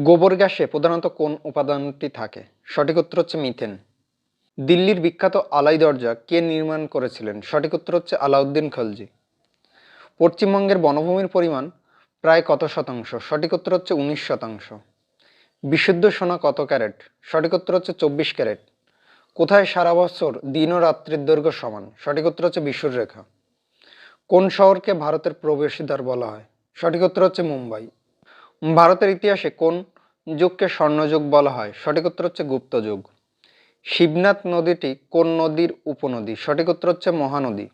গোবর গ্যাসে প্রধানত কোন উপাদানটি থাকে? সঠিক উত্তর হচ্ছে মিথেন। দিল্লির বিখ্যাত আলাই দরজা কে নির্মাণ করেছিলেন? সঠিক উত্তর হচ্ছে আলাউদ্দিন খলজি। পশ্চিমবঙ্গের বনভূমির পরিমাণ প্রায় কত শতাংশ? সঠিক উত্তর হচ্ছে উনিশ শতাংশ। বিশুদ্ধ সোনা কত ক্যারেট? সঠিক উত্তর হচ্ছে চব্বিশ ক্যারেট। কোথায় সারা বছর দিন ও রাত্রির দৈর্ঘ্য সমান? সঠিক উত্তর হচ্ছে বিশুর রেখা। কোন শহরকে ভারতের প্রবেশদ্বার বলা হয়? সঠিক উত্তর হচ্ছে মুম্বাই। ভারতের ইতিহাসে কোন যুগকে স্বর্ণযুগ বলা হয়? সঠিক উত্তর হচ্ছে গুপ্ত যুগ। শিবনাথ নদীটি কোন নদীর উপনদী? সঠিক উত্তর হচ্ছে মহানদী।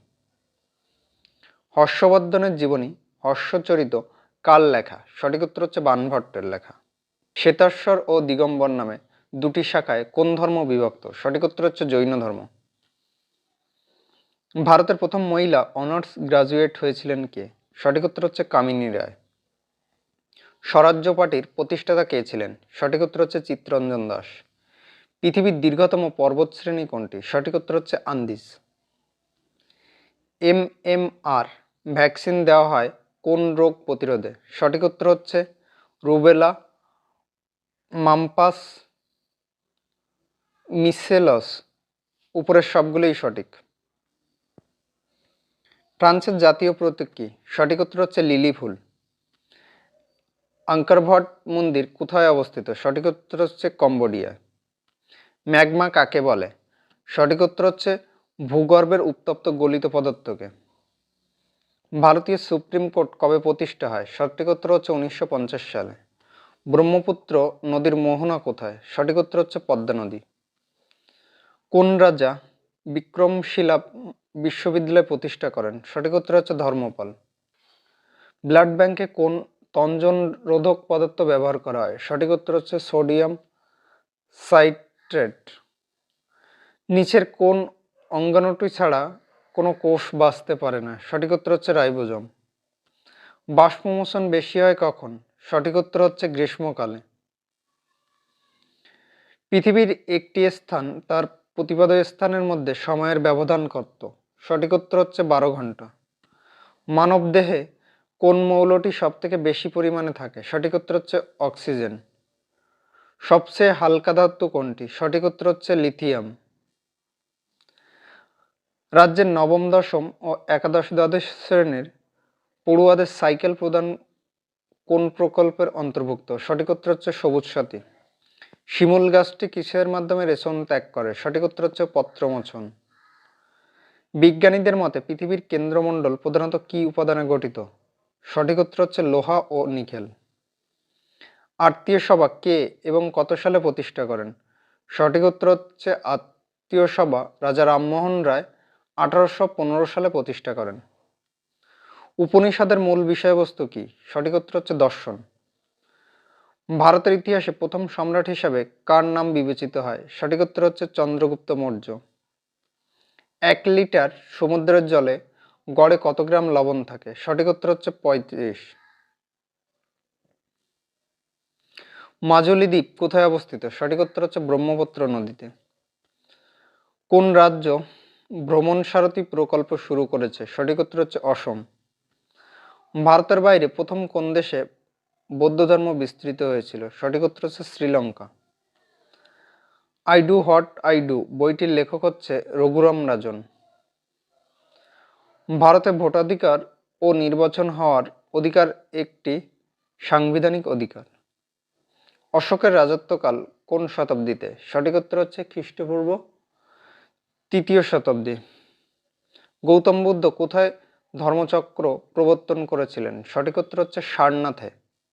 হর্ষবর্ধনের জীবনী, হর্ষচরিত কাল লেখা। সঠিক উত্তর হচ্ছে বানভট্টের লেখা। শ্বেতাশ্বর ও দিগম্বর নামে দুটি শাখায় কোন ধর্ম বিভক্ত? সঠিক উত্তর হচ্ছে জৈন ধর্ম। ভারতের প্রথম মহিলা অনার্স গ্রাজুয়েট হয়েছিলেন কে? সঠিক উত্তর হচ্ছে কামিনী রায়। স্বরাজ্য পার্টির প্রতিষ্ঠাতা কে ছিলেন? সঠিক উত্তর হচ্ছে চিত্তরঞ্জন দাস। পৃথিবীর দীর্ঘতম পর্বতশ্রেণী কোনটি? সঠিক উত্তর হচ্ছে আন্দিস এম এম আর ভ্যাকসিন দেওয়া হয় কোন রোগ প্রতিরোধে? সঠিক উত্তর হচ্ছে রুবেলা মাম্পাস মিসেলস। উপরের সবগুলোই সঠিক। ফ্রান্সের জাতীয় প্রতীক কি? সঠিক উত্তর হচ্ছে লিলি ফুল। আঙ্কারভট মন্দির কোথায় অবস্থিত? সঠিক উত্তর হচ্ছে কম্বোডিয়া। ম্যাগমা কাকে বলে? সঠিক উত্তর হচ্ছে ভূগর্ভের উত্তপ্ত গলিত পদার্থকে। ভারতীয় সুপ্রিম কোর্ট কবে প্রতিষ্ঠা হয়? সঠিক উত্তর হচ্ছে উনিশশো পঞ্চাশ সালে। ব্রহ্মপুত্র নদীর মোহনা কোথায়? সঠিক উত্তর হচ্ছে পদ্মা নদী। কোন রাজা বিক্রমশিলা বিশ্ববিদ্যালয় প্রতিষ্ঠা করেন? সঠিক উত্তর হচ্ছে ধর্মপাল। ব্লাড ব্যাংকে কোন তঞ্জন রোধক পদার্থ ব্যবহার করা হয়। সঠিক উত্তর হচ্ছে সোডিয়াম সাইট্রেট। নিচের কোন অঙ্গাণুটি ছাড়া কোনো কোষ বাঁচতে পারে না? সঠিক উত্তর হচ্ছে রাইবোজম। বাষ্পমোচন বেশি হয় কখন? সঠিক উত্তর হচ্ছে গ্রীষ্মকালে। পৃথিবীর একটি স্থান তার প্রতিপাদ স্থানের মধ্যে সময়ের ব্যবধান কত? সঠিক উত্তর হচ্ছে বারো ঘণ্টা। মানবদেহে কোন মৌলটি সব থেকে বেশি পরিমাণে থাকে? সঠিক উত্তর হচ্ছে অক্সিজেন। সবচেয়ে হালকা ধাতু কোনটি? সঠিক উত্তর হচ্ছে লিথিয়াম। রাজ্যের নবম দশম ও একাদশ দ্বাদশ শ্রেণির পড়ুয়াদের সাইকেল প্রদান কোন প্রকল্পের অন্তর্ভুক্ত? সঠিক উত্তর হচ্ছে সবুজ সাথী। শিমুল গাছটি কিসের মাধ্যমে রেশন ত্যাগ করে? সঠিক উত্তর হচ্ছে পত্রমোচন বিজ্ঞানীদের মতে পৃথিবীর কেন্দ্রমণ্ডল প্রধানত কি উপাদানে গঠিত? সঠিক উত্তর হচ্ছে লোহা ও নিকেল। আত্মীয় সভা কে এবং কত সালে প্রতিষ্ঠা করেন? সঠিক উত্তর হচ্ছে আত্মীয় সভা রাজা রামমোহন রায় আঠারোশো পনেরো সালে প্রতিষ্ঠা করেন। উপনিষদের মূল বিষয়বস্তু কি? সঠিক উত্তর হচ্ছে দর্শন। ভারতের ইতিহাসে প্রথম সম্রাট হিসাবে কার নাম বিবেচিত হয়? সঠিক উত্তর হচ্ছে চন্দ্রগুপ্ত মৌর্য। এক লিটার সমুদ্রের জলে গড়ে কত গ্রাম লবণ থাকে? সঠিক উত্তর হচ্ছে পঁয়ত্রিশ। মাজুলি দ্বীপ কোথায় অবস্থিত? সঠিক উত্তর হচ্ছে ব্রহ্মপুত্র নদীতে। কোন রাজ্য ভ্রমণ সারথী প্রকল্প শুরু করেছে? সঠিক উত্তর হচ্ছে অসম। ভারতের বাইরে প্রথম কোন দেশে বৌদ্ধ ধর্ম বিস্তৃত হয়েছিল? সঠিক উত্তর হচ্ছে Sri Lanka. I do what I do. বইটির লেখক হচ্ছে রঘুরাম রাজন। ভারতে ভোটাধিকার ও নির্বাচন হওয়ার অধিকার একটি সাংবিধানিক অধিকার। অশোকের রাজত্বকাল কোন শতাব্দীতে? সঠিক উত্তর হচ্ছে খ্রিস্টপূর্ব তৃতীয় শতাব্দী। গৌতম বুদ্ধ কোথায় ধর্মচক্র প্রবর্তন করেছিলেন? সঠিক উত্তর হচ্ছে সারনাথে।